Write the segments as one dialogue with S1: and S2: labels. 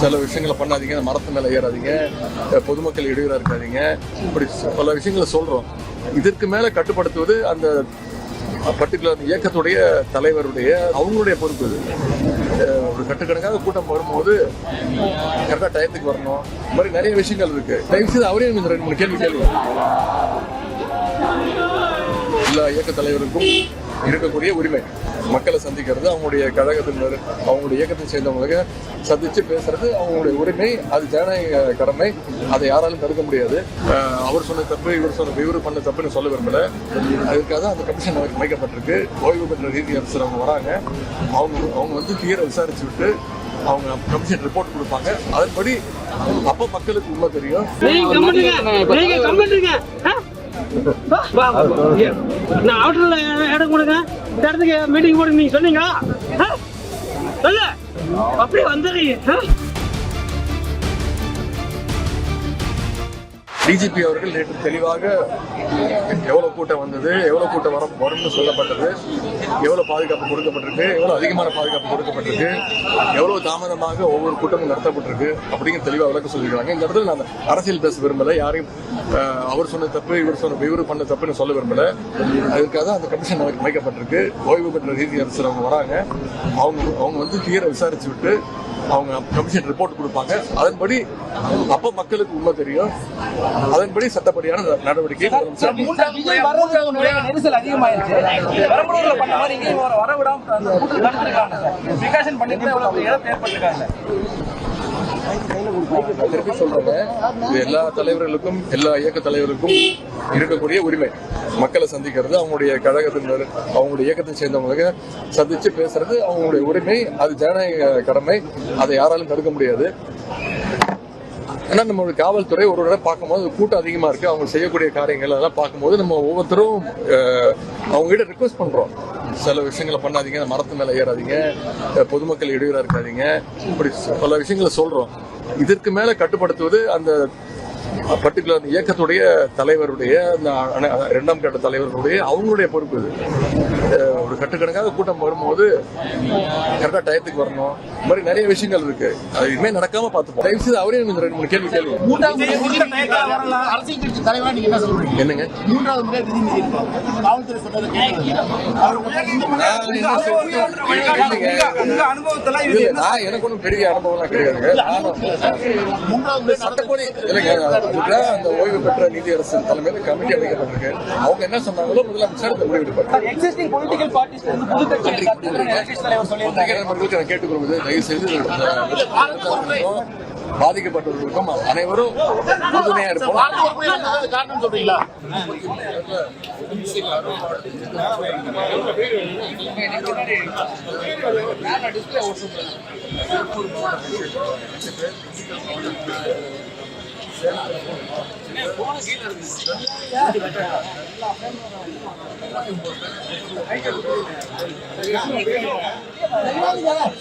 S1: சில விஷயங்களை பண்ணாதீங்க மரத்து மேலே ஏறாதீங்க பொதுமக்கள் இடையூறா இருக்காதீங்க. இப்படி பல விஷயங்களை சொல்றோம். இதற்கு மேல கட்டுப்படுத்துவது அந்த பர்டிகுலர் இயக்கத்துடைய தலைவருடைய அவங்களுடைய பொறுப்பு ஒரு கட்டுக்கணக்காக கூட்டம் வரும்போது கரெக்டாக டயத்துக்கு வரணும். இந்த மாதிரி நிறைய விஷயங்கள் இருக்கு. தயவு செய்து அவரே ரெண்டு மூணு கேள்வி கேள்வி எல்லா இயக்க தலைவருக்கும் இருக்கக்கூடிய உரிமை. மக்களை சந்திக்கிறது அவங்களுடைய கழகத்தினர் அவங்களுடைய இயக்கத்தை சேர்ந்தவங்களுக்கு சந்திச்சு பேசுறது அவங்களுடைய உரிமை அது ஜனநாயக கடமை. அதை யாராலும் தடுக்க முடியாது. அவர் சொன்ன தப்பு இவர் சொன்ன இவர் பண்ண தப்புன்னு சொல்ல விரும்பல. அதுக்காக அந்த கமிஷன் அமைக்கப்பட்டிருக்கு. ஓய்வு பெற்ற நீதியரசர் அவங்க வராங்க. அவங்க அவங்க வந்து தீர விசாரிச்சு விட்டு அவங்க கமிஷன் ரிப்போர்ட் கொடுப்பாங்க. அதன்படி அப்போ மக்களுக்கு உண்மை தெரியும்.
S2: நான் அவுட்டர்ல இடம் கொடுங்க. இந்த இடத்துக்கு மீட்டிங் போடுங்க நீங்க சொன்னீங்களா? ஆ? சொல்லு. அப்படியே வந்துடுறீங்க
S1: டிஜிபி அவர்கள் நேற்று தெளிவாக எவ்வளவு கூட்டம் வந்தது எவ்வளவு கூட்டம் வர வரும்னு சொல்லப்பட்டது எவ்வளவு பாதுகாப்பு கொடுக்கப்பட்டிருக்கு எவ்வளவு அதிகமான பாதுகாப்பு கொடுக்கப்பட்டிருக்கு எவ்வளவு தாமதமாக ஒவ்வொரு கூட்டமும் நடத்தப்பட்டிருக்கு அப்படிங்கிற தெளிவாக விளக்க சொல்லியிருக்காங்க. இந்த இடத்துல நான் அரசியல் பேச விரும்பல யாரையும் அவர் சொன்ன தப்பு இவர் சொன்ன இவர் பண்ண தப்புன்னு சொல்ல விரும்பல. அதுக்காக அந்த கமிஷன் அமைக்கப்பட்டிருக்கு ஓய்வு பெற்ற நீதியரசர் அவங்க வராங்க. அவங்க அவங்க வந்து தீர விசாரிச்சு விட்டு அவங்க கமிஷன் ரிப்போர்ட் கொடுப்பாங்க. அதன்படி அப்ப மக்களுக்கு உண்மை தெரியும். அதன்படி சட்டப்படியான நடவடிக்கை
S3: நெரிசல் அதிகமாயிருச்சு. பெரம்பலூர்ல பண்ண மாதிரி இங்கேயும் வர வர விடாம பண்ணிட்டு இழப்பு ஏற்பட்டிருக்காங்க
S1: நான் திருப்பி சொல்றேன் இது எல்லா தலைவர்களுக்கும் எல்லா இயக்க தலைவருக்கும் இருக்கக்கூடிய உரிமை. மக்களை சந்திக்கிறது அவங்களுடைய கழகத்தினர் அவங்களுடைய இயக்கத்தை சேர்ந்தவங்களுக்கு சந்திச்சு பேசுறது அவங்களுடைய உரிமை அது ஜனநாயக கடமை. அதை யாராலும் தடுக்க முடியாது. ஏன்னா நம்மளுடைய காவல்துறை ஒரு தடவை பார்க்கும்போது கூட்டம் அதிகமாக இருக்கு. அவங்க செய்யக்கூடிய காரியங்கள் அதெல்லாம் பார்க்கும்போது நம்ம ஒவ்வொருத்தரும் அவங்ககிட்ட அவங்க கிட்ட ரிக்வஸ்ட் பண்ணுறோம் சில விஷயங்களை பண்ணாதீங்க மரத்து மேலே ஏறாதீங்க பொதுமக்கள் இடையூறாக இருக்காதீங்க. இப்படி பல விஷயங்களை சொல்கிறோம் இதற்கு மேல கட்டுப்படுத்துவது அந்த பர்டிகுலர் இயக்கத்துடைய தலைவருடைய அந்த அண- இரண்டாம் கட்ட தலைவர்களுடைய அவங்களுடைய பொறுப்பு இது. ஒரு கட்டுக்கணக்காக கூட்டம் வரும்போது கரெக்டாக டயத்துக்கு வரணும். இந்த மாதிரி நிறைய விஷயங்கள் இருக்கு. அது இனிமே நடக்காம பார்த்துப்போம். தயவு செய்து அவரே ரெண்டு மூணு கேள்வி கேள்வி என்னங்க? எனக்கு ஒன்றும் பெரிய அனுபவம்லாம் கிடையாதுங்க. சட்டப்படி இல்லைங்க அந்த ஓய்வு பெற்ற நீதியரசர் தலைமையில் கமிட்டி அமைக்கப்பட்டிருக்கு அவங்க என்ன சொன்னாங்களோ முதலமைச்சர் இந்த முடிவு எடுப்பார்
S3: எக்ஸிஸ்டிங் பொலிட்டிக்கல் பார்ட்டிஸ் வந்து புது கட்சி எலக்ஷன் தலைவர் சொல்லியிருந்தாங்க
S1: பத்திரிகை நண்பர்களுக்கு நான் கேட்டுக்கொள்வது தயவு செய்து பாதிக்கப்பட்டவர்களுக்கும் அனைவரும் உறுதுணையா இருப்போம்.
S4: காரணம்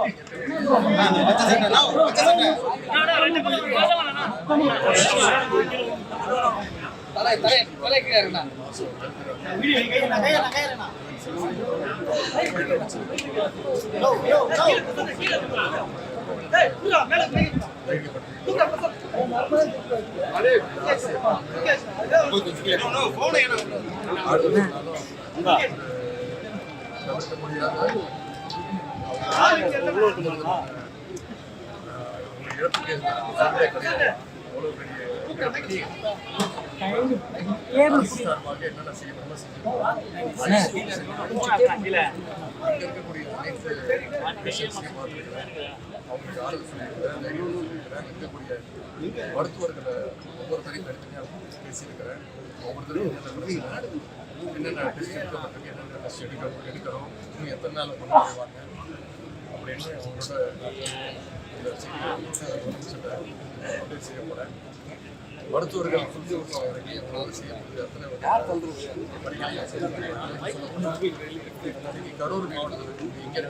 S4: சொல்றீங்களா
S1: என்னென்ன செய்யணுமோ இங்க இருக்கக்கூடிய அனைத்து அவங்களுக்கு ஆறுதல் இருக்கக்கூடிய மருத்துவர்களை ஒவ்வொருத்தரையும் தனித்தனியாக பேசியிருக்கிறேன் ஒவ்வொருத்தரும் என்னென்ன டெஸ்ட் எடுக்கப்பட்டிருக்கு என்னென்ன டெஸ்ட் எடுக்க எடுக்கணும் இன்னும் எத்தனை நாள் கொண்டு வருவாங்க அப்படின்னு அவங்களோட இந்த செய்தியை செய்ய போறேன். மருத்துவர்கள் சுற்றுச்சூழல் இறங்கி அவங்களால செய்ய முடியாது அத்தனை கரூர் மாவட்டத்தில் இங்க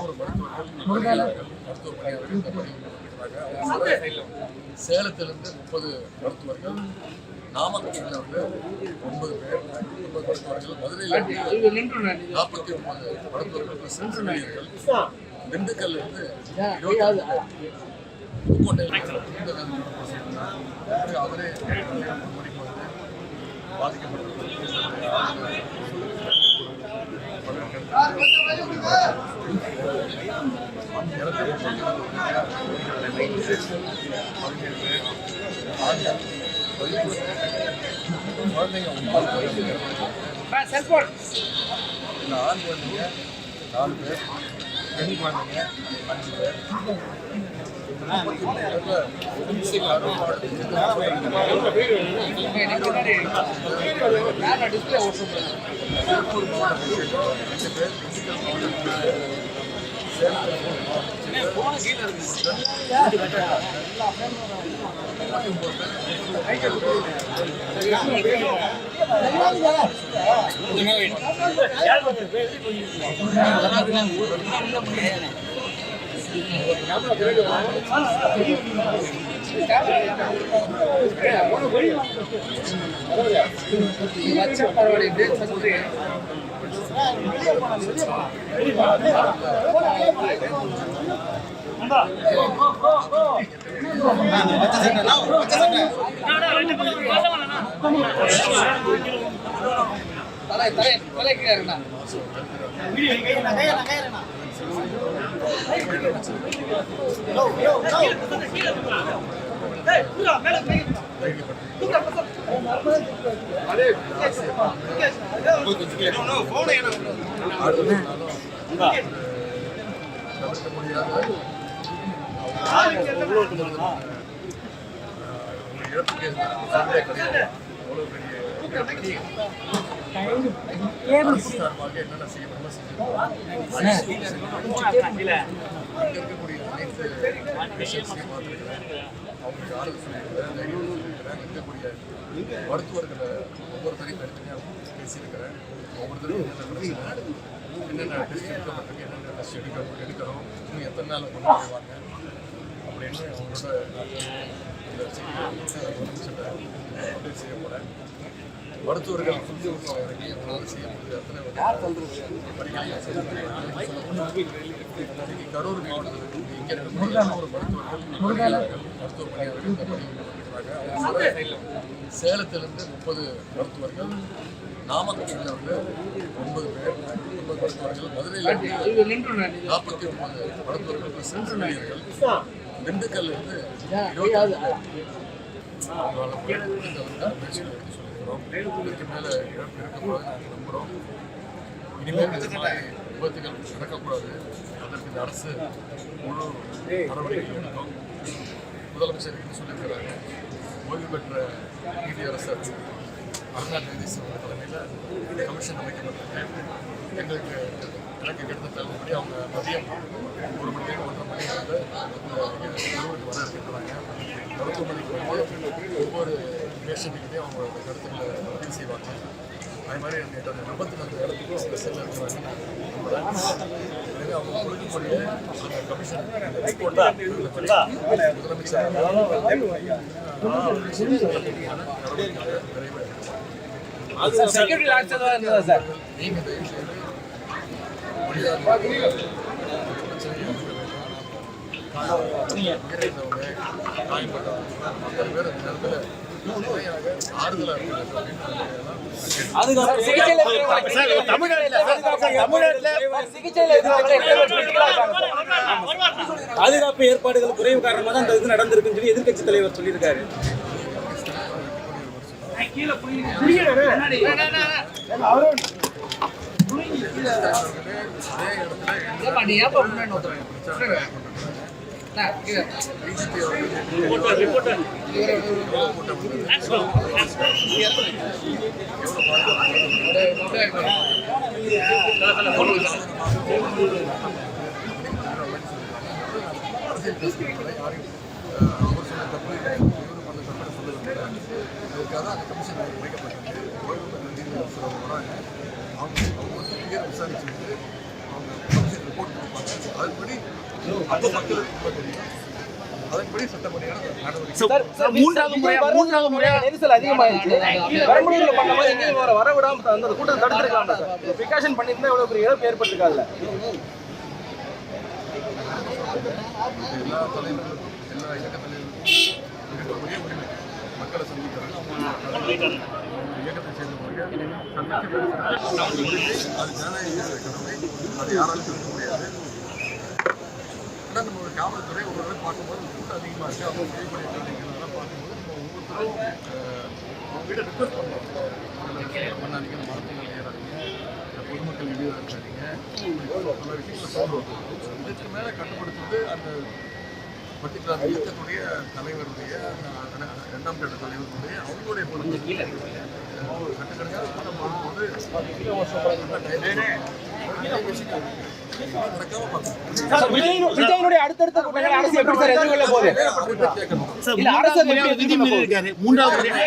S1: ஒரு மருத்துவர்கள் மருத்துவ பணியாளர்கள் இந்த சேலத்திலிருந்து முப்பது மருத்துவர்கள் நாமக்கல்ல வந்து ஒன்பது பேர் ஒன்பது மருத்துவர்கள் மதுரையில் நாற்பத்தி ஒன்பது மருத்துவர்கள் plus திண்டுக்கல்ல இருந்து இருபத்தி பேர் இந்த வேதனை பிறகு குழந்தைங்க
S3: செல்போன்
S1: ஆண் குழந்தைங்க நாலு பேர் பெண் குழந்தைங்க அஞ்சு பேர்
S3: டிஸ்பிளே ஓட்டு
S1: ரெண்டு பேர்
S3: பரவாயில்ல தலை தலை தலை கீழே இருந்தா
S1: தவிர்க்க முடியாத இழப்புக்கு சண்டே கிடையாது அவ்வளோ பெரிய சார்பாக என்னென்ன செய்ய முடியுமோ செஞ்சிருக்கோம் இங்க இருக்கக்கூடிய அனைத்து பேஷண்ட்ஸையும் பார்த்துருக்கிறேன் அவங்களுக்கு ஆறுதல் இருக்கக்கூடிய மருத்துவர்களை ஒவ்வொருத்தரையும் தனித்தனியாக பேசியிருக்கிறேன் ஒவ்வொருத்தரும் என்னென்ன என்னென்ன டெஸ்ட் எடுக்கப்பட்டிருக்கு என்னென்ன டெஸ்ட் எடுக்க எடுக்கிறோம் இன்னும் எத்தனை நாள் கொண்டு போவாங்க அப்படின்னு அவங்களோட இந்த செய்தியை செய்ய போகிறேன் மருத்துவர்கள் சுற்றுச்சூழல் இறங்கி அவங்களால செய்ய முடியாது அத்தனை கரூர் மாவட்டத்தில் ஒரு மருத்துவர்கள் மருத்துவ பணியாளர்கள் இந்த பணியில் சேலத்திலிருந்து முப்பது மருத்துவர்கள் நாமக்கல்ல வந்து ஒன்பது பேர் ஒன்பது மருத்துவர்கள் மதுரையில் இருந்து நாற்பத்தி ஒன்பது மருத்துவர்கள் plus செவிலியர்கள் திண்டுக்கல்ல இருந்து இருபத்தி பேர். எடுத்து சொல்லியிருக்கிறோம் இதுக்கு மேல இழப்பு இருக்கக்கூடாது நாங்கள் நம்புகிறோம் இனிமேல் இது மாதிரி விபத்துகள் நடக்கக்கூடாது. அதற்கு இந்த அரசு முழு நடவடிக்கை எடுக்கும். முதலமைச்சர் சொல்லியிருக்கிறாங்க ஓய்வு பெற்ற நீதியரசர் அருணா ஜெகதீஸ்வரர் தலைமையில் கமிஷன் அமைக்கப்பட்டிருக்கு. எங்களுக்கு எனக்கு கிடைத்த தள்ளுபடி அவங்க மதியம் ஒரு மணி நேரம் ஒன்றரை மணி வந்து கரூருக்கு வர இருக்கிறாங்க மருத்துவமனைக்கு வந்து ஒவ்வொரு பேஷண்ட்டுக்கிட்டே அவங்களோட கருத்துக்களை பதிவு செய்வாங்க. அது மாதிரி நேற்று அந்த விபத்து அந்த இடத்துக்கும் ஸ்பெஷல் இருக்கிறாங்க எனவே அவங்க கொடுக்கக்கூடிய அந்த நீங்க தயவு செய்து காயப்பட்டவங்க, அத்தனை பேர் இந்த நேரத்துல
S5: பாதுகாப்பு ஏற்பாடுகள் குறைவு காரணமாக தான் இந்த இது நடந்திருக்குன்னு சொல்லி எதிர்க்கட்சி தலைவர் சொல்லியிருக்காரு.
S3: நீ
S1: அதுக்காக அந்த கமிஷன் அமைக்கப்பட்டிருக்கு வராங்க அவங்க அவங்க விசாரிச்சுட்டு அவங்க கமிஷன் ரிப்போர்ட் கொடுப்பாங்க
S4: அதுபடி
S3: நெரிசல் அதிகமாயிருச்சு பெரம்பலூர்ல பண்ண மாதிரி இங்கேயும் வர வர விடாம அந்த கூட்டம் தடுத்துருக்கலாம் சார். பிரிகாஷன் பண்ணியிருந்தா எவ்வளவு பெரிய இழப்பு
S1: எல்லா எல்லா உரிமை மக்களை சந்திக்கிறது அவங்க இயக்கத்தை சேர்ந்தவங்க சந்தித்து பேசுறது அவங்க உரிமை அது ஜனநாயக கடமை அதை யாராலும் இருக்க முடியாது. ஒரு காவல்துறை ஒரு பார்க்கும்போது கூட்டம் அதிகமாக இருக்குது அவங்க செய்யக்கூடிய வேலைகளெல்லாம் பார்க்கும்போது நம்ம ஒவ்வொருத்தரும் அஹ், அவங்க கிட்ட ரிக்வஸ்ட் பண்ணுறோம் பண்ணாதீங்க மரத்துகள் ஏறாதீங்க பொதுமக்கள் இடையூறு இருக்காதீங்க பல விஷயங்களை சொல்றோம் இதுக்கு மேலே கட்டுப்படுத்துறது அந்த பர்டிகுலர் இயக்கத்துடைய தலைவருடைய அந்த இரண்டாம் கட்ட தலைவருடைய அவங்களுடைய பொறுப்பு. கட்டுக்கடையாக கூட்டம்
S3: விஜயனுடைய அடுத்தடுத்த கூட்டங்கள் அரசு எப்படி சார் எதிர்கொள்ள போகுது இல்ல, அரசு
S4: விதி மீறி இருக்காரு. மூன்றாவது முறையா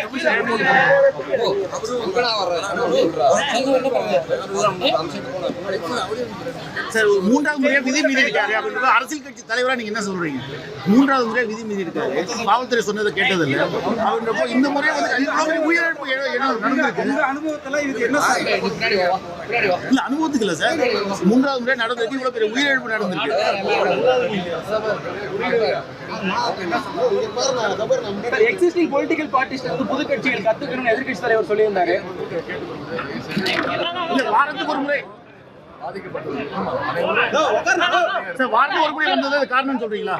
S4: சார் மூன்றாவது முறையா விதி மீறி இருக்காரு அப்படின்றது அரசியல் கட்சி தலைவரா நீங்க என்ன சொல்றீங்க? மூன்றாவது முறையா விதி மீறி இருக்காரு. காவல்துறை சொன்னதை கேட்டதில்ல. அப்படின்றப்போ இந்த முறை வந்து உயிரிழப்பு நடந்திருக்கு.
S5: அனுபவத்துல இதுக்கு என்ன சார்?
S4: இல்ல அனுபவத்துக்கு இல்ல சார். மூன்றாவது முறை நடந்திருக்கு இவ்வளவு பெரிய உயிரிழப்பு நடந்திருக்கு.
S3: எக்ஸிஸ்டிங் பொலிட்டிக்கல் பார்ட்டிஸ் வந்து புது கட்சிகள் கத்துக்கணும்னு எதிர்கட்சி தலைவர் சொல்லியிருந்தாரு.
S4: இல்ல வாரத்துக்கு ஒரு முறை. சார் வாரத்துக்கு ஒரு முறை வந்தது காரணம் சொல்றீங்களா?